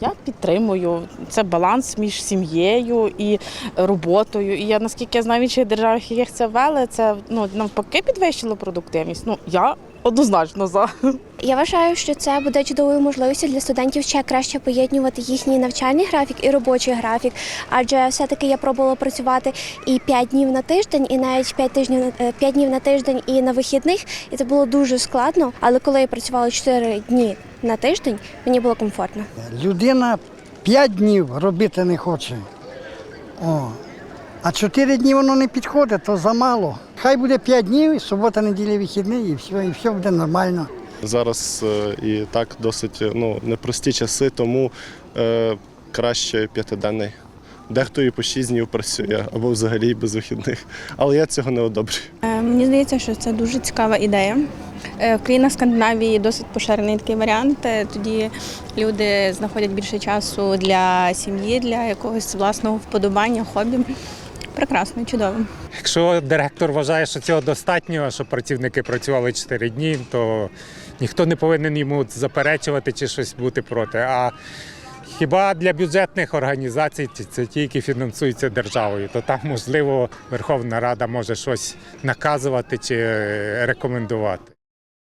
Я підтримую це баланс між сім'єю і роботою. І я наскільки я знаю, в інших державах, яких це ввели, це ну навпаки підвищило продуктивність. Ну я однозначно за. Я вважаю, що це буде чудовою можливістю для студентів ще краще поєднувати їхній навчальний графік і робочий графік. Адже все-таки я пробувала працювати і 5 днів на тиждень, і навіть 5 тижнів на- 5 днів на тиждень і на вихідних. І це було дуже складно. Але коли я працювала 4 дні на тиждень, мені було комфортно. Людина 5 днів робити не хоче. О. А 4 дні воно не підходить, то замало. Хай буде 5 днів, субота, неділя, вихідний, і все, і все буде нормально. Зараз е, і так досить ну, непрості часи, тому е, краще п'ятиденний. Дехто і по 6 днів працює або взагалі без вихідних. Але я цього не одобрюю. Е, Мені здається, що це дуже цікава ідея. Е, В країнах Скандинавії досить поширений такий варіант. Е, Тоді люди знаходять більше часу для сім'ї, для якогось власного вподобання, хобі. Прекрасно, чудово. Якщо директор вважає, що цього достатньо, щоб працівники працювали 4 дні, то ніхто не повинен йому заперечувати чи щось бути проти. А хіба для бюджетних організацій це- ті, які фінансуються державою, то там можливо Верховна Рада може щось наказувати чи рекомендувати.